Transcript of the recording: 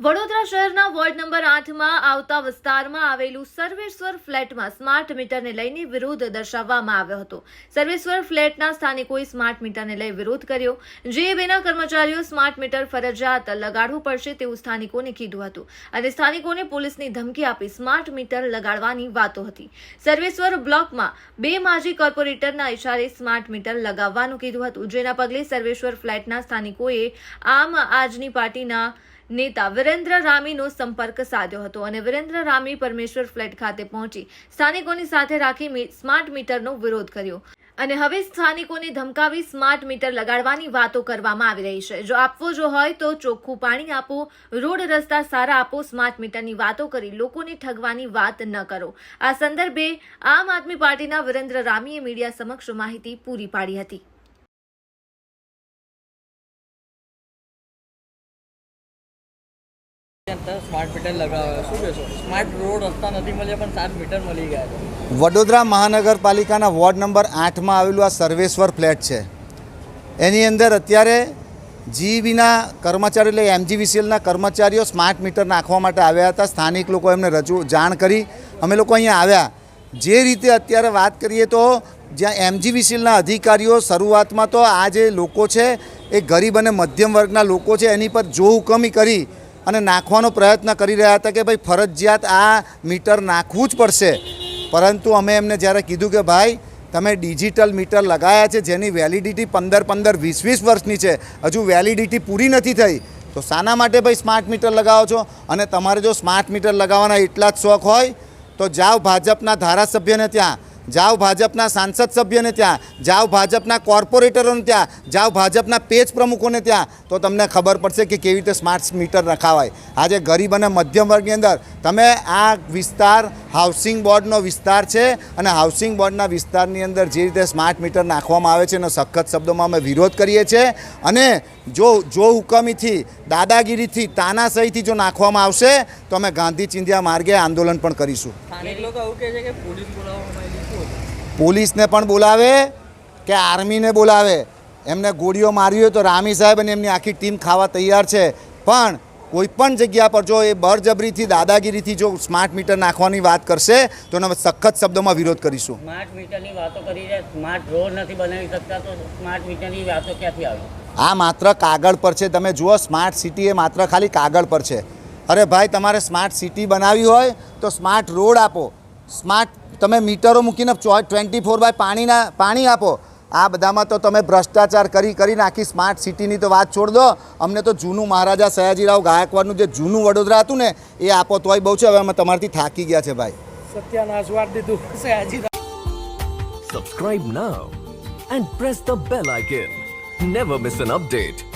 વડોદરા શહેરના ward number આઠમાં આવતા વિસ્તારમાં આવેલું સર્વેશ્વર ફ્લેટમાં સ્માર્ટ મીટરને લઈને વિરોધ દર્શાવવામાં આવ્યો હતો. સર્વેશ્વર ફ્લેટના સ્થાનિકોએ સ્માર્ટ મીટરને લઈ વિરોધ કર્યો. જેબીના કર્મચારીઓ સ્માર્ટ મીટર ફરજિયાત લગાડવું પડશે તેવું સ્થાનિકોને કીધું હતું અને સ્થાનિકોને પોલીસની ધમકી આપી સ્માર્ટ મીટર લગાડવાની વાતો હતી. સર્વેશ્વર બ્લોકમાં બે માજી કોર્પોરેટરના ઇશારે સ્માર્ટ મીટર લગાવવાનું કીધું હતું. જેના પગલે સર્વેશ્વર ફ્લેટના સ્થાનિકોએ આમ આજની પાર્ટીના નેતા વિરેન્દ્ર રામીનો સંપર્ક સાધ્યો હતો અને વિરેન્દ્ર રામી પરમેશ્વર ફ્લેટ ખાતે પહોંચી સ્થાનિકોની સાથે રાખી સ્માર્ટ મીટરનો વિરોધ કર્યો. અને હવે સ્થાનિકોને ધમકાવી સ્માર્ટ મીટર લગાડવાની વાતો કરવામાં આવી રહી છે. જો આપવો જો હોય તો ચોખ્ખું પાણી આપો, રોડ રસ્તા સારા આપો, સ્માર્ટ મીટરની વાતો કરી લોકોને ઠગવાની વાત ન કરો. આ સંદર્ભે આમ આદમી પાર્ટીના વિરેન્દ્ર રામીએ મીડિયા સમક્ષ માહિતી પૂરી પાડી હતી. વડોદરા મહાનગરપાલિકાના વોર્ડ નંબર આઠમાં આવેલું આ સર્વેશ્વર ફ્લેટ છે. એની અંદર અત્યારે જીઈબીના કર્મચારીઓ એટલે એમજીવીસીએલના કર્મચારીઓ સ્માર્ટ મીટર નાખવા માટે આવ્યા હતા. સ્થાનિક લોકો એમને રજૂ જાણ કરી. અમે લોકો અહીંયા આવ્યા. જે રીતે અત્યારે વાત કરીએ તો જ્યાં એમજીવીસીએલના અધિકારીઓ શરૂઆતમાં તો આ જે લોકો છે, એ ગરીબ અને મધ્યમ વર્ગના લોકો છે, એની પર જો હુકમી કરી. અને નાખવાનો પ્રયત્ન કરી રહ્યા હતા કે ભાઈ ફરજિયાત આ મીટર નાખવું જ પડશે. પરંતુ અમે એમને જ્યારે કીધું કે ભાઈ, તમે ડિજિટલ મીટર લગાવ્યા છે, જેની વેલિડિટી પંદર પંદર વીસ વીસ વર્ષની છે, હજુ વેલિડિટી પૂરી નથી થઈ, તો શાના માટે ભાઈ સ્માર્ટ મીટર લગાવો છો? અને તમારે જો સ્માર્ટ મીટર લગાવવાના એટલા જ શોખ હોય, તો જાઓ ભાજપના ધારાસભ્યને ત્યાં. જાઓ ભાજપના સાંસદ સભ્યને ત્યાં, જાઓ ભાજપના કોર્પોરેટરોને ત્યાં, જાઓ ભાજપના પેજ પ્રમુખોને ત્યાં, તો તમને ખબર પડશે કે કેવી રીતે સ્માર્ટ મીટર નખાવાય આજે ગરીબ અને મધ્યમ વર્ગની અંદર તમે આ વિસ્તાર હાઉસિંગ બોર્ડનો વિસ્તાર છે અને હાઉસિંગ બોર્ડના વિસ્તારની અંદર જે રીતે સ્માર્ટ મીટર નાખવામાં આવે છે એનો સખત શબ્દોમાં અમે વિરોધ કરીએ છીએ અને જો જો હુકમીથી, દાદાગીરીથી, તાનાશાહીથી જો નાખવામાં આવશે, તો અમે ગાંધી ચિંધ્યા માર્ગે આંદોલન પણ કરીશું લોકો એવું કહે છે કે પોલીસ બોલાવવામાં? પોલીસને પણ બોલાવે કે આર્મીને બોલાવે? એમને ગોળીઓ મારવી હોય તો રામી સાહેબ અને એમની આખી ટીમ ખાવા તૈયાર છે. પણ કોઈપણ જગ્યા પર જો એ બળજબરીથી દાદાગીરીથી જો સ્માર્ટ મીટર નાખવાની વાત કરશે તો એનો સખત શબ્દોમાં વિરોધ કરીશું. સ્માર્ટ મીટરની વાતો કરી રહ્યા સ્માર્ટ રોડ નથી બનાવી શકતા તો સ્માર્ટ મીટરની વાતો ક્યાંથી આવે? આ માત્ર કાગળ પર છે. તમે જુઓ સ્માર્ટ સિટી એ માત્ર ખાલી કાગળ પર છે. અરે ભાઈ તમારે સ્માર્ટ સિટી બનાવવી હોય તો સ્માર્ટ રોડ આપો. સ્માર્ટ તમે મીટરો મૂકીને ટ્વેન્ટી ફોર બાય પાણીના પાણી આપો. આ બધામાં તો તમે ભ્રષ્ટાચાર કરી કરીને આખી સ્માર્ટ સિટીની તો વાત છોડ દો. અમને તો જૂનું મહારાજા સયાજીરાવ ગાયકવાડનું જે જૂનું વડોદરા હતું ને એ આપો તોય બહુ છે. હવે અમે તમારાથી થાકી ગયા છે ભાઈ. સત્યાનાશ વાર દીધું Sayaji subscribe now and press the bell icon never miss an update.